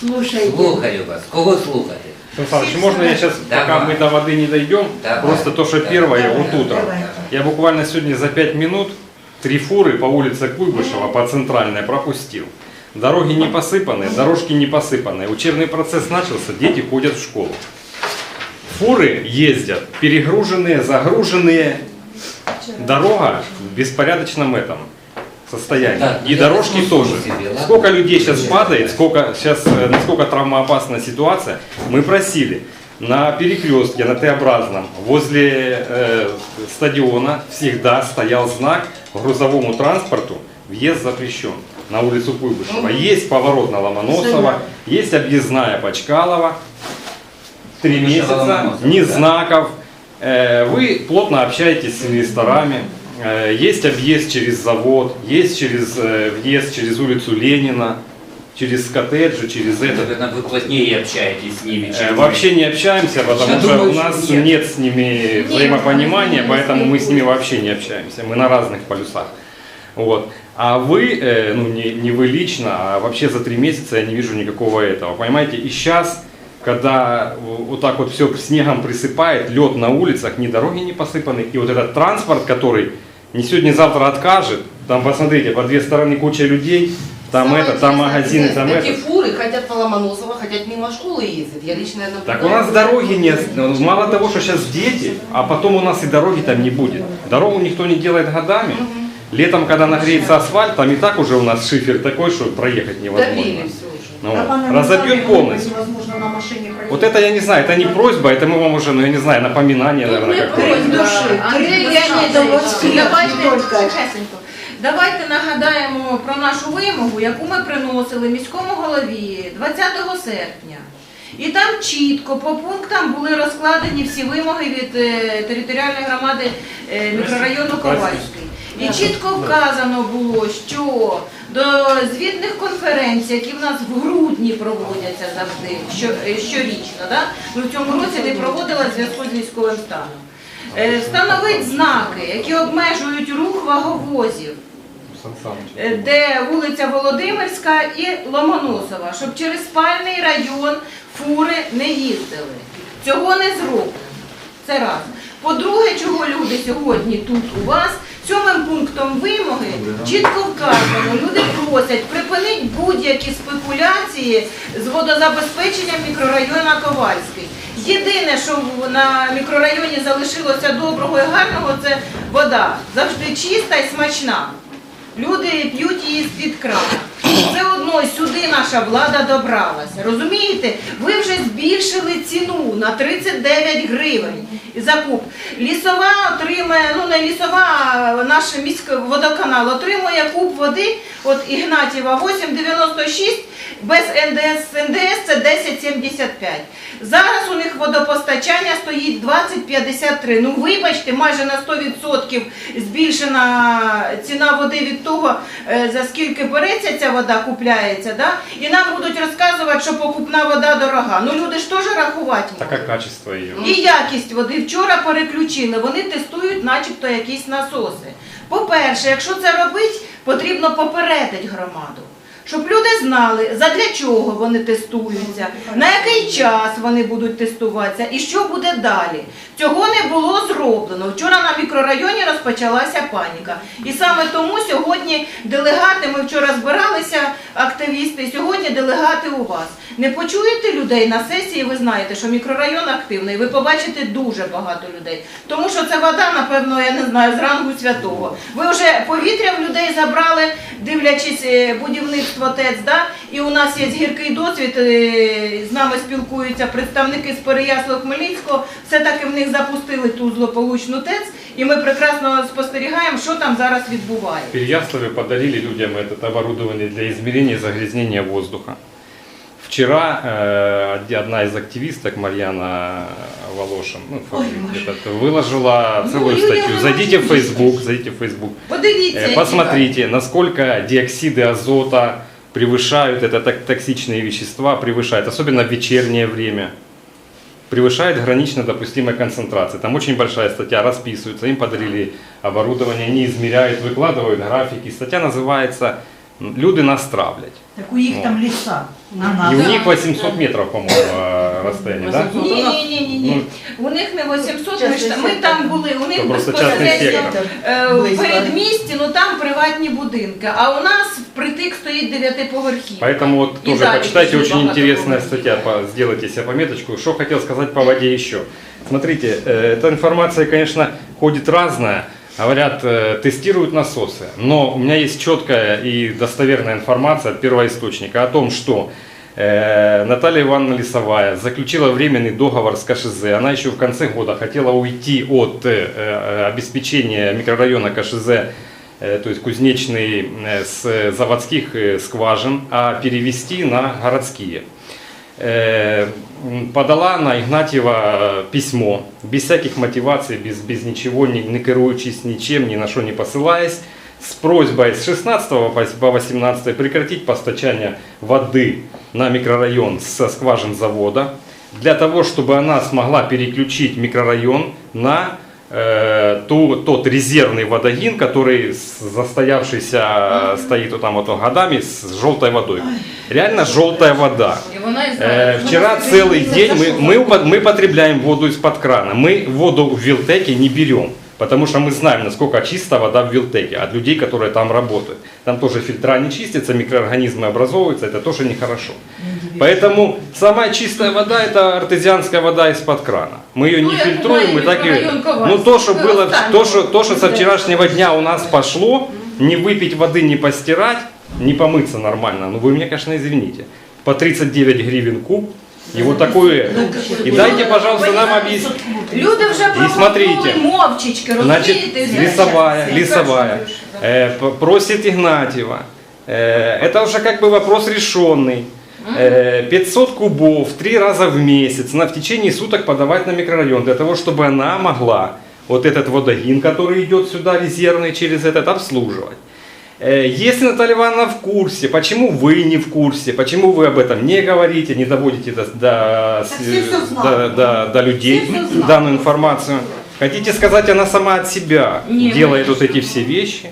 Слушайте. Слухаю вас. Кого слухати? Сан Саныч, можно я сейчас, пока Давай. мы до воды не дойдем, Давай. просто то, что Давай. первое, Давай, вот утром. давай. Я буквально сегодня за 5 минут три фуры по улице Куйбышева по центральной пропустил. Дороги не посыпаны, дорожки не посыпаны. Учебный процесс начался, дети ходят в школу. Фуры ездят перегруженные, загруженные. Дорога в беспорядочном этом состоянии. Так, И дорожки тоже. себе? Сколько людей сейчас падает, сколько сейчас, э, насколько травмоопасна ситуация. Мы просили на перекрестке, на Т-образном, возле э, стадиона всегда стоял знак грузовому транспорту въезд запрещен на улицу Куйбышева. Есть поворот на Ломоносова, есть объездная Почкалова. Три месяца, ни да. знаков. Э, Вы плотно общаетесь с инвесторами. Есть объезд через завод, есть через э, въезд через улицу Ленина, через коттеджи, через это. Наверное, вы плотнее общаетесь с ними, Э, чем Вообще не общаемся, потому Я что думаю, у нас нет. нет с ними взаимопонимания, поэтому мы с ними вообще не общаемся. Мы на разных полюсах. Вот. А вы, э, ну не, не вы лично, а вообще за три месяца я не вижу никакого этого. Понимаете? И сейчас, когда вот так вот все снегом присыпает, лед на улицах, ни дороги не посыпаны, и вот этот транспорт, который не сегодня, завтра откажет, там посмотрите, по две стороны куча людей, там Самое это, там магазины, там Эти это. фуры хотят по Ломоносово, хотят мимо школы ездить. Я лично наблюдаю. Так у нас дороги нет. Ну, Мало того, что сейчас дети, а потом у нас и дороги там не будет. Дорогу никто не делает годами. Летом, когда нагреется асфальт, там и так уже у нас шифер такой, что проехать невозможно. Добили все. Ну, А по разобьет полностью. Невозможно на машине проехать. Вот это я не знаю, это не просьба, это мы вам уже, ну я не знаю, напоминание, Тут наверное, не какое-то. просьба. души. Андрій Крик душі. Леонідович, Крик давайте душі тільки. тихесенько. Давайте нагадаємо про нашу вимогу, яку ми приносили міському голові 20 серпня. І там чітко по пунктам були розкладені всі вимоги від е, територіальної громади е, мікрорайону Ковальський. І чітко вказано було, що до звітних конференцій, які в нас в грудні проводяться завжди, е, щорічно, да? ну, в цьому році не проводила зв'язку з військовим станом. Е, Встановить знаки, які обмежують рух ваговозів, е, де вулиця Володимирська і Ломоносова, щоб через спальний район фури не їздили. Цього не зроблено. Це раз. По-друге, чого люди сьогодні тут у вас, сьомим пунктом вимоги чітко вказано, люди просять припинити будь-які спекуляції з водозабезпеченням мікрорайону Ковальський. Єдине, що на мікрорайоні залишилося доброго і гарного, це вода. Завжди чиста і смачна. Люди п'ють її з-під крана. Все одно сюди наша влада добралася. Розумієте? Ви вже збільшили ціну на 39 гривень за куб. Лісова отримає, ну не лісова, а наш міський водоканал отримує куб води, от Ігнатіва 8,96, без НДС, НДС це 10,75. Зараз у них водопостачання стоїть 20,53. Ну вибачте, майже на 100% збільшена ціна води від того, е, за скільки береться ця вода, купляється, да? і нам будуть розказувати, що покупна вода дорога. Ну люди ж теж рахувати Так качество її. І якість води вчора переключили. Вони тестують, начебто, якісь насоси. По-перше, якщо це робить, потрібно попередити громаду. Щоб люди знали, задля чого вони тестуються, на який час вони будуть тестуватися і що буде далі. Цього не було зроблено. Вчора на мікрорайоні розпочалася паніка. І саме тому сьогодні делегати, ми вчора збиралися, активісти, сьогодні делегати у вас. Не почуєте людей на сесії, ви знаєте, що мікрорайон активний, ви побачите дуже багато людей. Тому що це вода, напевно, я не знаю, з рангу святого. Ви вже повітря в людей забрали, дивлячись е, будівництво ТЕЦ, да? і у нас є гіркий досвід, е, з нами спілкуються представники з Переяслав Хмельницького, все-таки в них запустили ту злополучну ТЕЦ, і ми прекрасно спостерігаємо, що там зараз відбувається. В Переяславе подарили людям это оборудование для измерения загрязнения воздуха. Вчера э, одна из активисток, Марьяна Волошин, ну, Ой, этот, выложила Ну, целую людям статью. надо Зайдите в читать. Facebook, зайдите в Facebook. Подивіться, Э, які Посмотрите, насколько диоксиды азота превышают, это так- токсичные вещества превышают, особенно в вечернее время. Превышает гранично допустимой концентрации. Там очень большая статья, расписывается, им подарили оборудование, они измеряют, выкладывают графики. Статья называется «Люди нас травлять». Так у їх там ліса. И у них 800 метров, по-моему, э, расстояние, да? Ні, ні, ні, ні, ні. У них не 800, ми, ж та- ми там були, у них Це просто частний безпосередньо сектор. е, в Близько. передмісті, ну там приватні будинки, а у нас впритик стоїть дев'ятиповерхівка. Поэтому вот И тоже дальше почитайте, еще очень багато интересная кого. статья, по- сделайте себе пометочку. Что хотел сказать по воде еще. Смотрите, э, эта информация, конечно, ходит разная. Говорят, э, тестируют насосы, но у меня есть четкая и достоверная информация от первоисточника о том, что э, Наталья Ивановна Лисовая заключила временный договор с КШЗ. Она еще в конце года хотела уйти от э, э, обеспечения микрорайона КШЗ э, то есть кузнечный э, с заводских э, скважин, а перевести на городские. Э, Подала на Игнатьева э, письмо, без всяких мотиваций, без, без ничего, не, не керуючись ничем, ни на что не посылаясь, с просьбой с 16 по по 18 прекратить постачание воды на микрорайон со скважин завода, для того, чтобы она смогла переключить микрорайон на э, ту, тот резервный водогин, который с- застоявшийся э, стоит вот там вот годами с желтой водой. Реально желтая вода. І вона і Э, знає. вчера целый день мы, мы, упо- мы потребляем воду из-под крана. Мы воду в Вилтеке не берем, потому что мы знаем, насколько чиста вода в Вилтеке от людей, которые там работают. Там тоже фильтра не чистятся, микроорганизмы образовываются, это тоже нехорошо. Поэтому самая чистая вода это артезианская вода из-под крана. Мы ее Ну, не я фильтруем, мы так Ковальский. Ну то, что Вы было, то, что, то, что со вчерашнего дня у нас пошло, не выпить воды, не постирать, не помыться нормально, ну вы меня, конечно, извините. По 39 гривен куб, и вот такое. И дайте, пожалуйста, нам объяснить. Люди вже І смотрите. проголосували мовчечки, Значит, розумієте? лесовая, лесовая э, п- просит Игнатьева. Э, это уже как бы вопрос решенный. Э, 500 кубов три раза в месяц на в течение суток подавать на микрорайон для того, чтобы она могла вот этот водогин, который идет сюда резервный через этот обслуживать. Э, Если Наталья Ивановна в курсе, почему вы не в курсе, почему вы об этом не говорите, не доводите до, до, до, до- до людей данную информацию? Хотите сказать, она сама от себя Не, делает вот эти все вещи?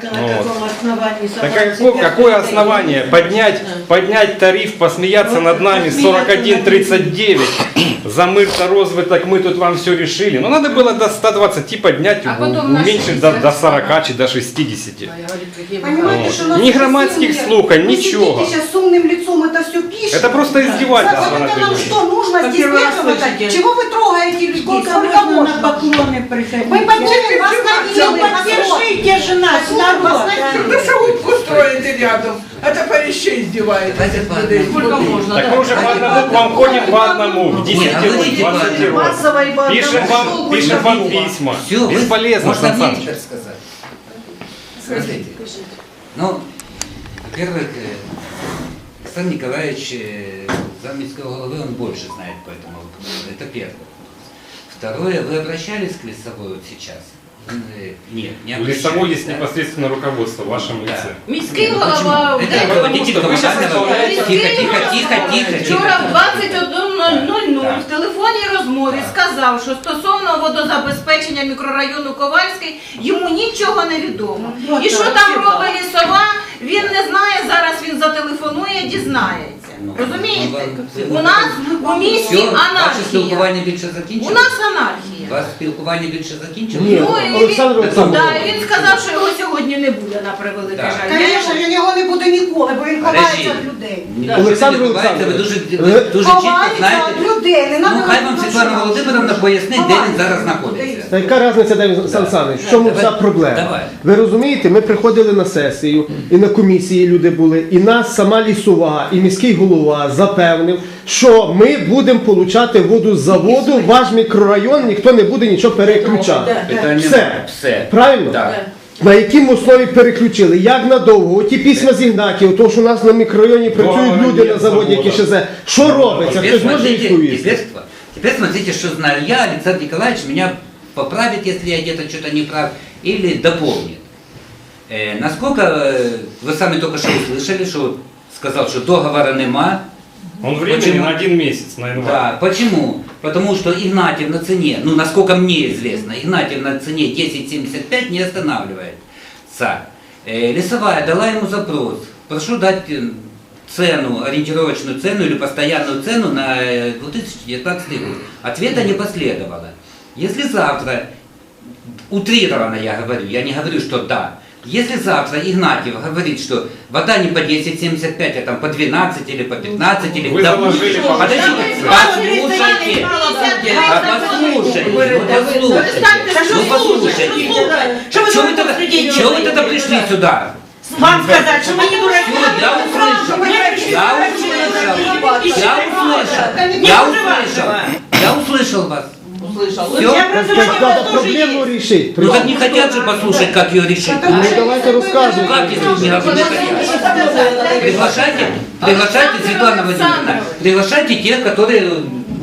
Так а Вот. на каком основании Так сама какое, какое основание поднять, поднять тариф, посмеяться Вот над нами с посмеяться над 41,39 за мыр-то розвиток, мы тут вам все решили. Ну надо было до 120 поднять, А уменьшить до, 60. до 40 чи до 60. Понимаете, Вот. Ни громадских слухань, Вы ничего. сейчас с умным лицом, это все пишете. Это просто издевательство Вот это нам что, нужно Как здесь бегать? Чего вы трогаете людей? Сколько Сколько можно? Мы поднимем вас Ну, на поддержите же нас, Да рядом. Это по вещей издеваетесь. Давайте по одному. Сколько можно? Так мы уже по одному вам ходим по одному, в 10 Не, а вы идите по 20 одному. Массово и по Пишем вам, пишем вам письма. Все, вы, Бесполезно, можно Сан мне Саныч. теперь сказать? Смотрите. Ну, во-первых, э, Александр Николаевич, э, замминского головы, он больше знает по этому вопросу. Это первое. Второе, вы обращались к Лесовой вот сейчас? Э, Нет, не У обращались. Лесовой есть да? непосредственно руководство в вашем Да. лице. Міський Ну, голова почему? в Это день руководитель Вы сейчас коммунального- оставляете- Тихо, тихо, тихо, тихо, Вчора в тихо. 21.00 Так. в телефонній розмові сказав, що стосовно водозабезпечення мікрорайону Ковальський йому нічого не відомо. Ну, І що так, там всі робить лісова, він не знає, зараз він зателефонує, дізнається. Ну, Розумієте? ну, У нас у місті Все, ваше анархія. спілкування більше У закінчилось? нас анархія. У вас спілкування більше? Ні. Ну, і Олександр він, Олександрович. да, і він сказав, що його сьогодні не буде на превеликий Так. жаль. Я Звісно, він його не буде ніколи, бо він ховається Режим. від людей. Ні, Олександр ви не ви Олександрович, дуже, ви дуже чітко Ховається знаєте. від людей, не Ну, хай вам Світлана. Володимировна пояснить, де він зараз знаходиться. Та яка різниця, де він Сан Санич? В чому Давай. вся проблема? Давай. Ви розумієте, ми приходили на сесію, і на комісії люди були, і нас сама лісова, і міський голова запевнив, що ми будемо получати воду з заводу, в ваш мікрорайон ніхто не буде нічого переключати. Питання Все. немає. Все. Правильно? Так. На яким основі переключили? Як надовго? Ті письма з Ігнатів, то що у нас на мікрорайоні працюють Договора люди нет на заводі, які завода. ще за. Що робиться? Теперь Хтось може смотрите, відповісти? теперь, теперь смотрите, что знаю я, Александр Николаевич меня поправит, если я где-то что-то не прав, или дополнит. Э, насколько э, вы сами только что услышали, что сказал, что договора нема, Он временный Почему? на один месяц, на январь. Да, почему? Потому что Игнатьев на цене, ну насколько мне известно, Игнатьев на цене 10,75 не останавливается. Э, Лесовая дала ему запрос, прошу дать э, цену, ориентировочную цену или постоянную цену на э, 2019 год? Ответа не последовало. Если завтра, утрированно я говорю, я не говорю, что да, если завтра Игнатьев говорит, что вода не по 10,75, а там по 12 или по 15 или... Вы да, заложили по Подождите, послушайте, а послушайте, ну послушайте, ну послушайте. Чего вы тогда, чего вы тогда пришли сюда? Вам сказать, что мы не дураки. Я услышал, я услышал, я услышал, я услышал, я услышал вас. Все? Я образование надо у вас тоже проблему есть. решить. Ну так не хотят же послушать, как ее решить. Ну давайте. Как если не не хотят? Приглашайте, приглашайте, Светлана Владимировна, приглашайте тех, которые...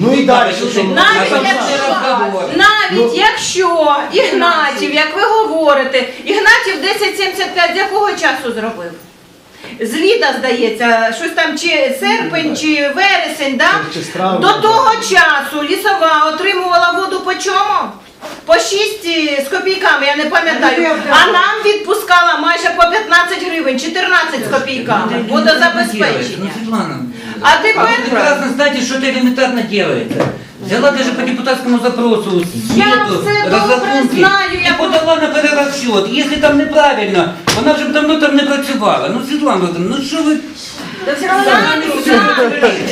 Ну и дальше послушать що? Навіть якщо, навіть якщо Ігнатів, як ви говорите, Ігнатів 1075 з якого часу зробив? З літа, здається, щось там чи серпень, чи вересень, да? Чи з травня, До того часу лісова отримувала воду по чому? По 6 з копійками, я не пам'ятаю. А нам відпускала майже по 15 гривень, 14 з копійками Ну, водозабезпечення. Светлана, А а вы тепер прекрасно знаете, что это элементарно делается. Взяла даже по депутатскому запросу Я смету, все добре розрахунки знаю, і я подала на перерозчет. Якщо там неправильно, вона вже б давно там не працювала. Ну, Світлана Володимировна, ну що ви...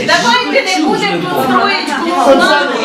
Давайте не будемо тут строїть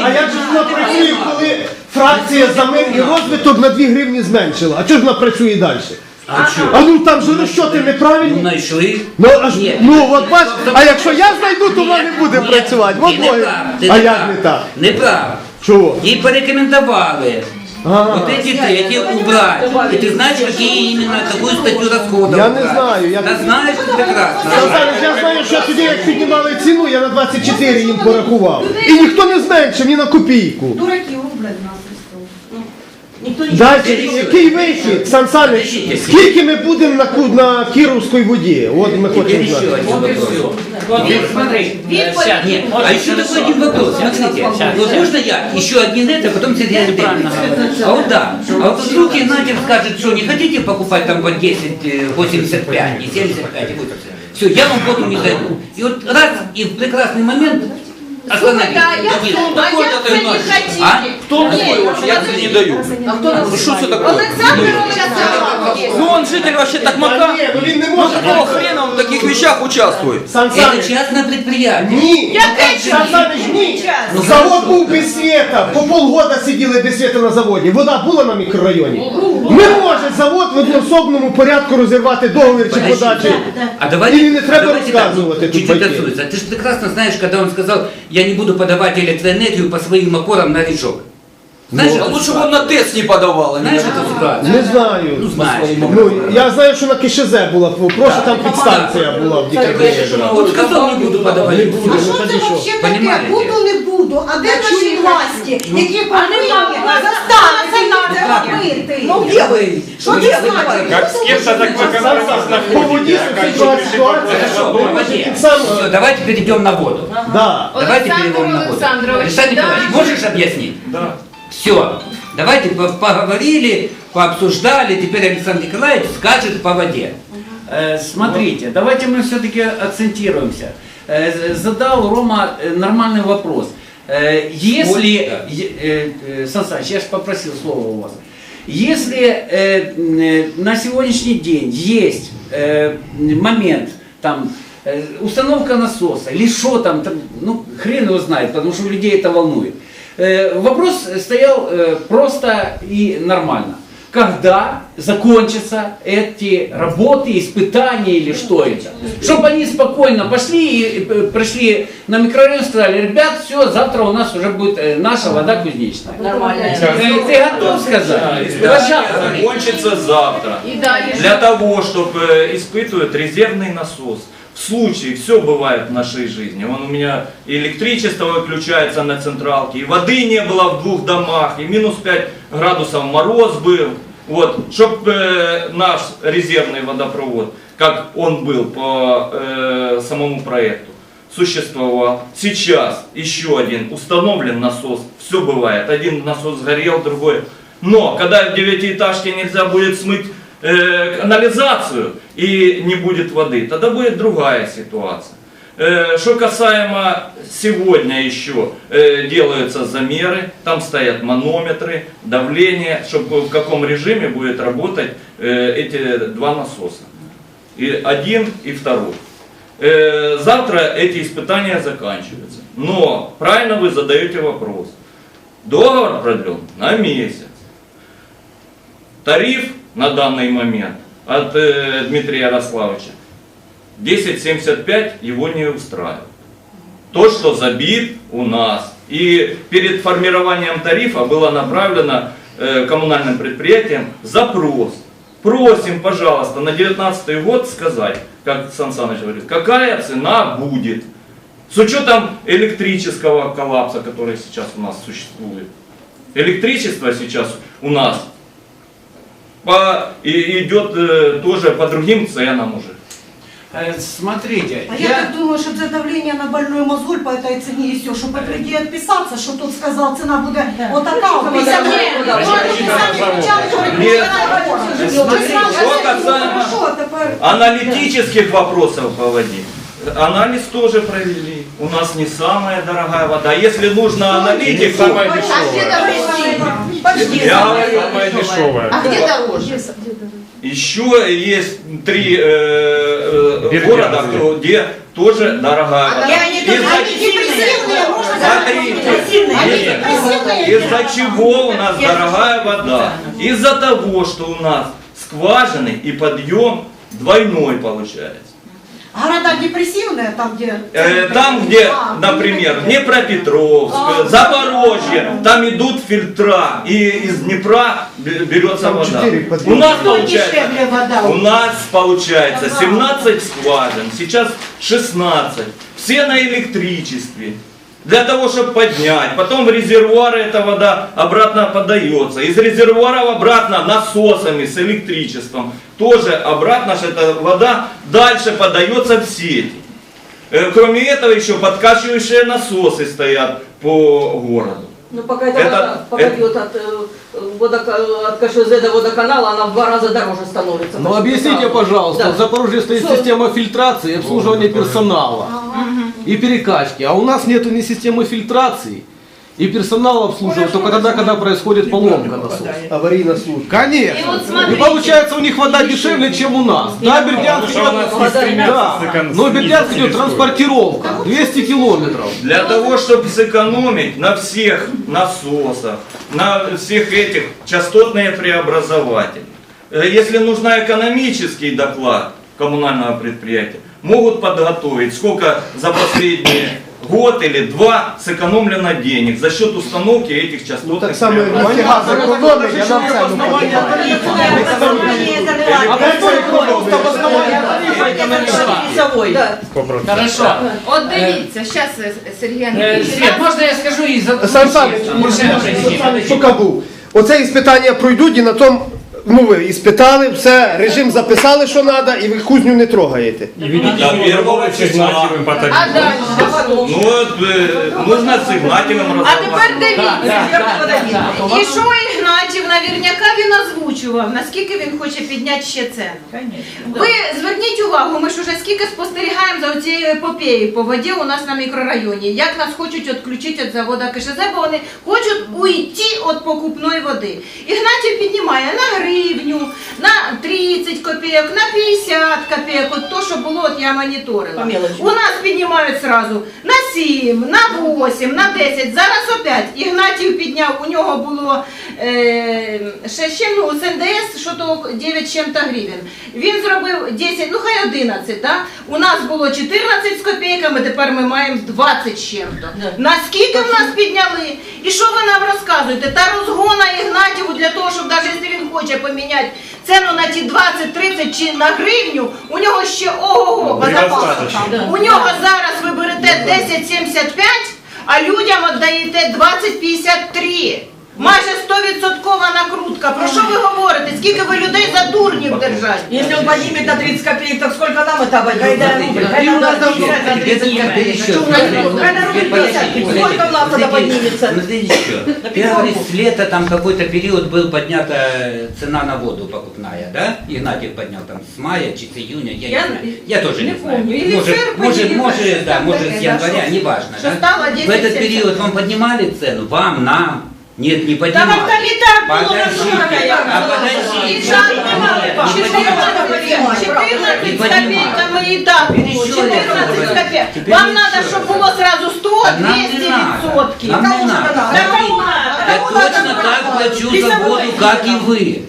а як же ж вона працює, коли фракція за мир і розвиток на 2 гривні зменшила? А чого ж вона працює далі? А що? А ну там же розчоти Ну, неправильні. знайшли. Ну, аж, Ні. ну от бач, а якщо я знайду, то вона Ні, не буде ні, працювати. ні, От не логіка. прав, ти А не як прав. не так? Не прав. Чого? Ей порекомендовали. А, Вот эти эти убрать. И ты знаешь, какие именно, какую статью расходов Я не убрать? знаю, я- Да знаешь ты прекрасно. Назарич, я знаю, що тоді, як піднімали ціну, я на 24 їм порахував. І ніхто не зменшив ні на копійку. Дураки рублять нас. Никто не Далі, який вихід? Сан Санич, скільки ми будемо на, ку- на Кіровській воді? От ми Теперь хочемо еще знати. один вопрос. Вот смотри, Відповідь. Нет, а еще такой один вопрос. Смотрите, вот можно я еще один это, а потом Сергей Альбертович. А вот да, а вот вдруг Игнатьев скажет, что не хотите покупать там по 10, э, 85, не 75, и 80. Все, я вам воду не даю. И вот раз, и в прекрасный момент Слухайте, а остановить. як Нет, це? А як це не хотіли? А? кто такой вообще? Я это не даю. Ну что это такое? Олександр Олександрович. Ну он житель вообще Та Токмака. ні, ну він не Ну може. какого хрена он в таких вещах участвует? Сан Это Санич, частное предприятие. ні. Яке Сан Санич, ні. Ну, Завод хорошо. був без світа, по полгода сиділи без світа на заводі. Вода була на мікрорайоні? Не може завод в одноособному порядку розірвати договір чи Подожди. подачі. А давайте, Или не треба давайте рассказывать так, эту чуть-чуть байки. отсюда. Ты же прекрасно знаешь, когда он сказал, я не буду подавать электроэнергию по своим опорам на речок. Знаешь, А эту лучше бы ситуацию? он на ТЭЦ не подавал, а не Знаешь на- эту ситуацию? Не знаю. Ну, знаешь. Ну, я знаю, що на КШЗ була, просто там підстанція була в декабрі. Вот сказал, не буду подавать. Не буду, А ну що тоді це що? взагалі таке? Понимаєте? Буду, не буду. А де наші власті, які повинні власті. заставити нас це робити? Ну, Где вы? Що Вы ти не знаєш? понимаете. Как с кем-то так вы компромисс По воді находите. а как ситуація, решить ситуація, вопрос? Хорошо, по воде. Тим самим- Всё, давайте перейдем на воду. Да. Давайте Александр перейдем на воду. Александрович, Александр да. Николаевич, можешь объяснить? Да. Все. Давайте по- поговорили, пообсуждали, теперь Александр Николаевич скажет по воде. Э, Смотрите, давайте мы все-таки акцентируемся. Э, з- Задал Рома э, нормальный вопрос. Э, Если, Да. е- э, э, Сан Саныч, я же попросил слово у вас. Если на сегодняшний день есть момент, там, установка насоса, или что там, там, ну, хрен его знает, потому что людей это волнует. Вопрос стоял просто и нормально. Когда закончатся эти работы, испытания или что это? Чтобы они спокойно пошли и э, пришли на микрорайон и сказали, ребят, все, завтра у нас уже будет э, наша вода кузнечная. Нормально. Э, Ты готов сказать? Пожалуйста. закончится завтра. Для того, чтобы испытывать резервный насос. Случае, все бывает в нашей жизни. Он у меня электричество выключается на централке, и воды не было в двух домах, и минус 5 градусов мороз был. Вот, чтобы наш резервный водопровод, как он был по э, самому проекту, существовал. Сейчас еще один установлен насос. Все бывает. Один насос сгорел, другой. Но когда в девятиэтажке нельзя будет смыть э, канализацию и не будет воды, тогда будет другая ситуация. Э, Что касаемо сегодня еще э, делаются замеры, там стоят манометры, давление, чтобы в каком режиме будет работать эти два насоса. И один и второй. Завтра эти испытания заканчиваются. Но правильно вы задаете вопрос. Договор продлен на месяц. Тариф на данный момент от э, Дмитрия Ярославовича 10.75 его не устраивает. То, что забит у нас. И перед формированием тарифа было направлено э, коммунальным предприятиям запрос. Просим, пожалуйста, на 2019 год сказать, как Сан Саныч говорит, какая цена будет. С учетом электрического коллапса, который сейчас у нас существует. Электричество сейчас у нас по, и, идет э, тоже по другим ценам уже. Э, Смотрите, А я так думаю, что це давление на больной мозоль по этой цене и все, чтобы от людей отписаться, что тут сказал, цена будет вот такая, 50 Нет, гривен. вот Люди сами кричали, говорят, Нет. «Ну, Смотрите, вы сразу что касаемо- «Ну, теперь Аналитических вопросов воде. Анализ тоже провели. У нас не самая дорогая вода. Если нужно аналитику, Самая А дешевая. Самая дешевая. А где дороже? еще есть три э, э, города, где тоже дорогая вода. Нет. депрессивные. Из-за чего у нас дорогая вода? Из-за того, что у нас скважины и подъем двойной получается. Города депрессивные, там где... Э, Там, где, А, например, ну, Днепропетровск, А, Запорожье, там идут фильтра, и из Днепра бе- берется Там вода. У нас получается, вода? у нас получается 17 скважин, сейчас 16. Все на электричестве. Для того, чтобы поднять. Потом в резервуары эта вода обратно подается. Из резервуаров обратно насосами с электричеством. Тоже обратно же эта вода дальше подается в сеть. Э, Кроме этого еще подкачивающие насосы стоят по городу. Ну, пока эта Это- вода, пока это- идет от, э, водока- от КШЗ до водоканала, она в два раза дороже становится. Ну объясните, пожалуйста, Да. в Запорожье стоит Что? система фильтрации и обслуживания персонала и перекачки, а у нас нету ни системы фильтрации и персонала обслуживают только тогда, когда происходит поломка насоса. Аварийна служба. И Конечно. вот И смотрите. получается у них вода дешевле, чем у нас. Да, Бердянск идет, да, но Бердянск идет транспортировка 200 километров. Для того, чтобы сэкономить на всех насосах, на всех этих частотные преобразователи. Э, Если нужен экономический доклад коммунального предприятия, могут подготовить, сколько за последний год или два сэкономлено денег за счет установки этих частотных Так само як преобразователей. нафтогаз економить, а нам цену Основания піднімають. А какой просто обоснование тарифа экономика? Весовой. Да. Сто процентов. Хорошо. От дивіться, зараз Сергій Э, Андрійович. Свет, можно я скажу и за... Сан Саныч, Можно, подожди, Поки був. Оце іспитання пройдуть і на тому, ну ви іспитали, все, режим записали, що треба, і ви кузню не трогаєте. И ведите До первого переговоры с Игнатьевым по А тарифу. далі? Ну, вот, э, нужно с Игнатьевым А тепер разговаривать. дивіться. І що Ігнатів, навірняка він озвучував, наскільки він хоче підняти ще ціну. Ви зверніть увагу, ми ж уже скільки спостерігаємо за цією епопеєю по воді у нас на мікрорайоні. Як нас хочуть відключити від заводу КШЗ, бо вони хочуть уйти від покупної води. Ігнатів піднімає на гривню, на 30 копійок, на 50 копійок, от то, що було, от я моніторила. У нас піднімають сразу на 7, на 8, на 10. Зараз опять Ігнатів підняв, у нього було ще з чим, ну, з НДС, що то 9 чим-то гривень. Він зробив 10, ну хай 11, да? У нас було 14 з копійками, тепер ми маємо 20 з чим-то. Наскільки в нас підняли? І що ви нам розказуєте? Та розгона Ігнатіву для того, щоб навіть якщо він хоче поміняти ціну на ті 20-30 чи на гривню, у нього ще ого-го по запасу. У нього зараз ви берете 10,75, а людям віддаєте 20,53. Майже 100% накрутка. Про що ви говорите? Скільки ви людей за дурнів держать? Если он поднимет на 30 копеек, так сколько нам это обойдется? Смотрите, И у нас должно быть на теперь- 30 теперь копеек. Что у нас? Когда рубль теперь 50, подождите, сколько у нас подождите. поднимется? Смотрите еще. Ты говоришь, с лета там какой-то период был поднята цена на воду покупная, да? Игнатьев поднял там с мая, чи с июня, я, Я не знаю. Я тоже не не, знаю. помню. Или может, серпень, может, или может, да, может с января, неважно. что да? стало В 10 этот период вам поднимали цену? Вам, нам? Нет, не Та поднимали. вам там і так було Подождите, розумно, а подождите. І жаль немає. Нет, не 14 поднимали. 14 Не з поднимали. копейками і так Теперь було. еще раз 14 з говорю. копейок. Теперь Вам еще треба, раз щоб говорю. було сразу 100, А нам не 200 надо. відсотків. Нам не надо. Да кому надо? Я Кому точно надо? так плачу за Лесовой воду, как и вы.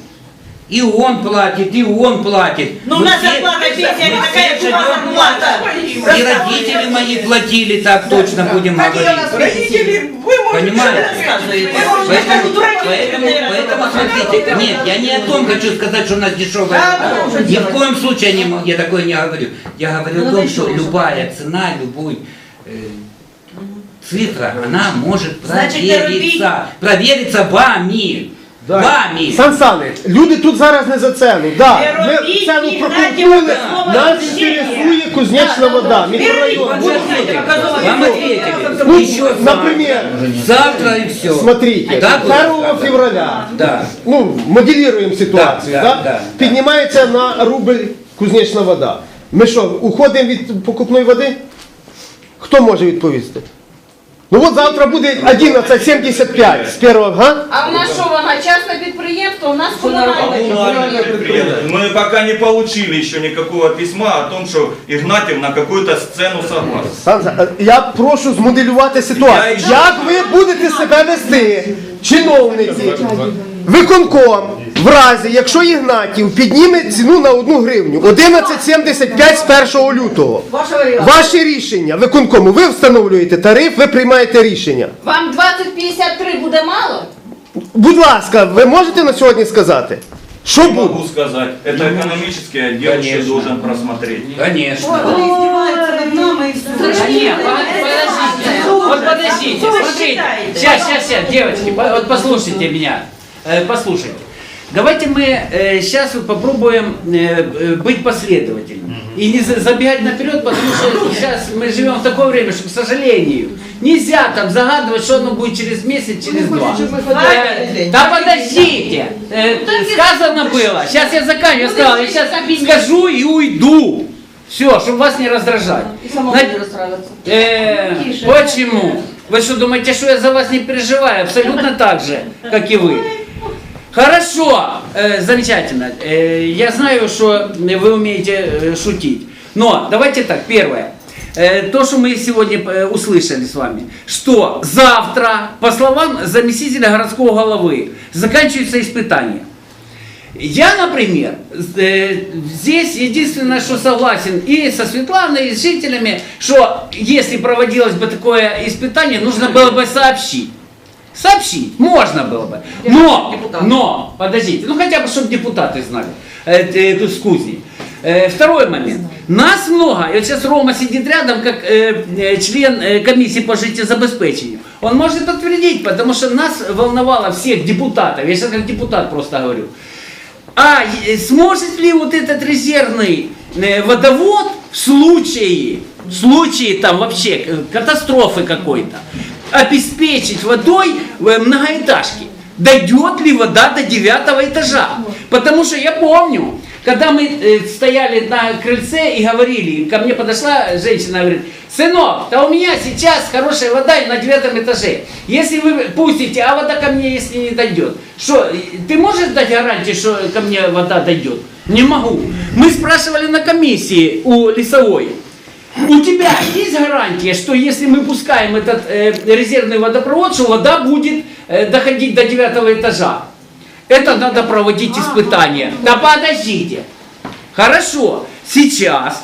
И он платит, и он платит. Ну, у нас зарплата пенсия мы такая, зарплата. И родители мои платили, так точно будем говорить. Родители, вы можете Понимаете? рассказываете? Поэтому, поэтому, поэтому смотрите, нет, я не о том хочу сказать, что у нас дешевая вода. Ни в коем случае не, я такое не говорю. Я говорю о том, что любая цена, любой э, цифра, она может провериться. Провериться вами. Да. Вами. Сан Саныч, люди тут зараз не за цену. Да, Не ми робіть слово нас інтересує кузнечна вода, мікрорайон. Вам ответили. Ну, Еще например, завтра и все. Смотрите, Так 1 сказано. февраля, Да. ну, моделируем ситуацию, Да, да, да, да, піднімається на рубль кузнечна вода. Ми що, уходимо від покупної води? Хто може відповісти? Ну от завтра буде 11,75 з першого, га? А в нас що вона частне підприємство, у нас комунальне. Мы пока не получили еще никакого письма о том, что Игнатьев на какую-то сцену согласен. Сан- е, Я прошу змоделювати ситуацію. Я- Як ви будете себе вести, чиновниці, виконком, в разі, якщо Ігнатів підніме ціну на одну гривню 11,75 з 1 лютого. Ваше вариант. Ваші рішення виконкому, ви встановлюєте тариф, ви приймаєте рішення. Вам 2053 буде мало? Будь ласка, ви можете на сьогодні сказати? Що Не буде? могу сказать. Это экономический отдел еще Конечно. должен просмотреть. Конечно. Вони издеваються над нами і все. Нет, подождите, вот подождите, смотрите. Сейчас, сейчас, сейчас, девочки, по- вот послушайте меня, Э, Послушайте. Давайте мы сейчас попробуем э, э, быть последовательными. И не за- забегать наперед, потому что сейчас мы живем в такое время, что, к сожалению, нельзя там загадывать, что оно будет через месяц, через два. Э, Да подождите, Э, сказано было, сейчас я заканчиваю, я сказал, я сейчас скажу и уйду. Все, чтобы вас не раздражать. И Знаете, буду расстраиваться. Э, почему? Вы что думаете, что я за вас не переживаю? Абсолютно так же, как и вы. Хорошо, э, замечательно. Э, я знаю, что вы умеете э, шутить. Но давайте так, первое. Э, То, что мы сегодня э, услышали с вами, что завтра, по словам заместителя городского головы, заканчивается испытание. Я, например, э, здесь единственное, что согласен и со Светланой, и с жителями, что если проводилось бы такое испытание, нужно было бы сообщить. Сообщить можно было бы. Но, но, подождите, ну хотя бы, чтобы депутаты знали, э, э, с кузней. Э, Второй момент. Нас много, и вот сейчас Рома сидит рядом, как э, член э, комиссии по жизнезабеспечению. Он может подтвердить, потому что нас волновало всех депутатов, я сейчас как депутат просто говорю. А сможет ли вот этот резервный э, водовод в случае, в случае там вообще катастрофы какой-то, обеспечить водой э, многоэтажки? Дойдет ли вода до девятого этажа? Потому что я помню, когда мы э, стояли на крыльце и говорили, ко мне подошла женщина и говорит, сынок, да у меня сейчас хорошая вода на девятом этаже. Если вы пустите, а вода ко мне, если не дойдет, что, ты можешь дать гарантию, что ко мне вода дойдет? Не могу. Мы спрашивали на комиссии у лесовой, у тебя есть гарантия, что если мы пускаем этот э, резервный водопровод, что вода будет э, доходить до девятого этажа? Это надо проводить испытания. Да подождите. Хорошо. Сейчас,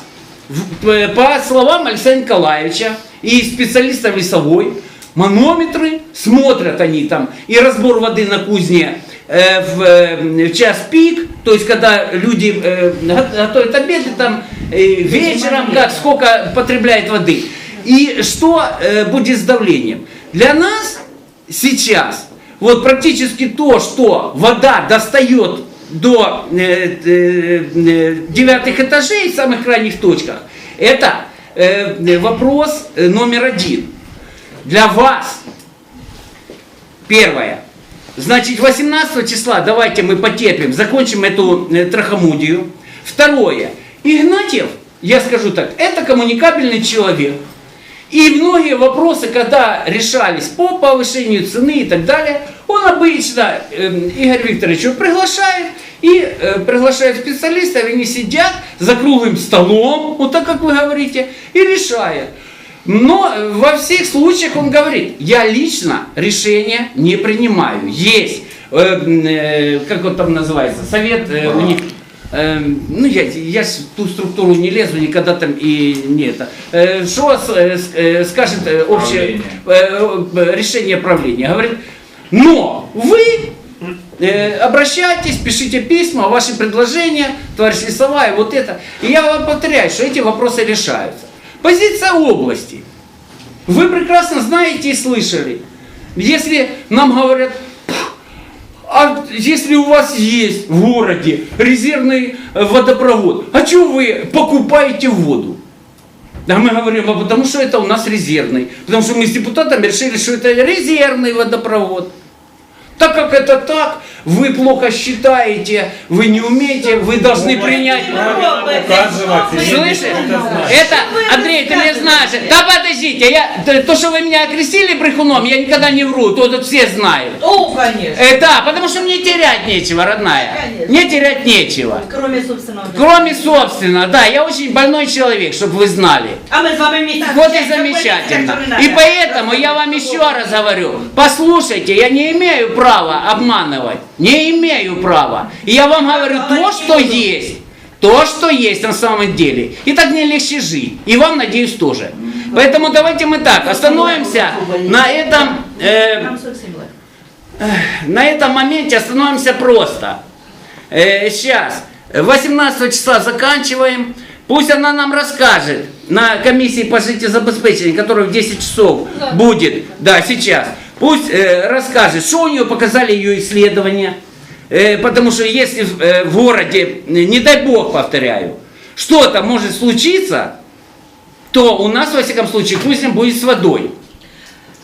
п- по словам Александра Николаевича и специалистов лесовой, манометры смотрят они там и разбор воды на кузне э, в, э, в час пик, то есть когда люди э, го- готовят обеды там э, вечером, как сколько потребляет воды. И что э, будет с давлением? Для нас сейчас вот практически то, что вода достает до э, э, э, девятых этажей в самых крайних точках, это э, вопрос э, номер один. Для вас Первое. Значит, 18 числа давайте мы потерпим, закончим эту э, трахомудию. Второе. Игнатьев, я скажу так, это коммуникабельный человек. И многие вопросы, когда решались по повышению цены и так далее, он обычно, эм, Игорь Викторович, приглашает, и э, приглашает специалистов, они сидят за круглым столом, вот так как вы говорите, и решают. Но во всех случаях он говорит, я лично решение не принимаю. Есть, э, э, как он там называется, совет э, у них, э, ну я, я в ту структуру не лезу, никогда там и не это. Э, Что э, э, скажет э, общее э, э, решение правления? Говорит, но вы э, обращайтесь, пишите письма, ваши предложения, товарищ Лесовая, вот это. И я вам повторяю, что эти вопросы решаются. Позиция области. Вы прекрасно знаете и слышали. Если нам говорят, а если у вас есть в городе резервный э, водопровод, а что вы покупаете воду? А мы говорим, а потому что это у нас резервный. Потому что мы с депутатами решили, что это резервный водопровод. Так как это так, вы плохо считаете, вы не умеете, вы должны принять... Слышишь? Это, Андрей, ты меня знаешь. Да подождите, я, то, что вы меня окрестили брехуном, я никогда не вру, то тут все знают. О, конечно. Э, да, потому что мне терять нечего, родная. Мне терять нечего. Кроме собственного. Кроме собственно, да, я очень больной человек, чтобы вы знали. А мы с вами вместе. Вот и замечательно. И поэтому я вам еще раз говорю, послушайте, я не имею права обманывать, не имею права. И я вам говорю то, что есть. То, что есть на самом деле. И так мне легче жить. И вам, надеюсь, тоже. Поэтому давайте мы так, остановимся на этом, э, на этом моменте, остановимся просто. Э, сейчас, 18 числа заканчиваем. Пусть она нам расскажет на комиссии по жизнеобеспечению, которая в 10 часов будет, да, сейчас. Пусть э, расскажет, что у нее показали ее исследования. Э, потому что если в, э, в городе, э, не дай бог, повторяю, что-то может случиться, то у нас, во всяком случае, Кузин будет с водой.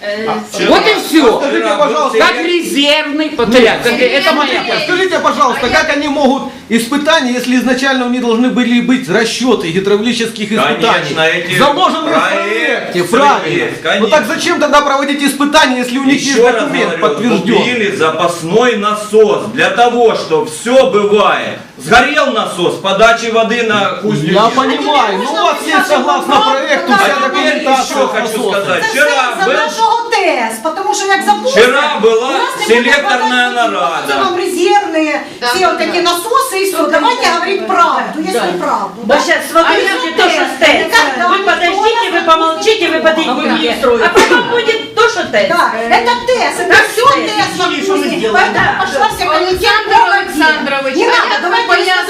Вот и все. Скажите, пожалуйста, Как резервный, как- это моя Скажите, пожалуйста, как они могут испытания, если изначально у них должны были быть расчеты гидравлических испытаний? Эти Заложены в проекты проекте, правильно. есть, Ну так зачем тогда проводить испытания, если у них есть Еще раз документ говорю, подтвержден? купили запасной насос для того, что все бывает. Сгорел насос, подачи воды на кузню. Я понимаю, ну у вас есть согласно проекту А вся теперь документация. еще хочу насоса. сказать. Це Вчера все за был нашого ТЕС, потому що як запустимо, Вчера была у нас не буде селекторная хватать нарада. Це вам резервные, все вот такие насосы и все. Давайте говорить правду, если правду. да? Сейчас смотрите, А то, я что ТЭС, стоит. никогда Вы никто подождите, нас вы не помолчите, вы пустит. подойдите. А потом будет то, что тест. Да, это ТЭС, это Как все сделали. Поэтому Да. пошла вся Александр. Александрович, Не а надо,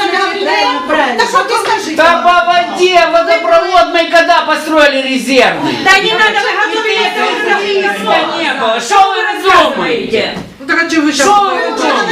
правильно, правильно. Так что ты скажите. Да по воде водопровод мы когда построили резервный? Да не надо, вы готовили это уже Да не было. Что вы раздумаете? Ну а вы. Что вы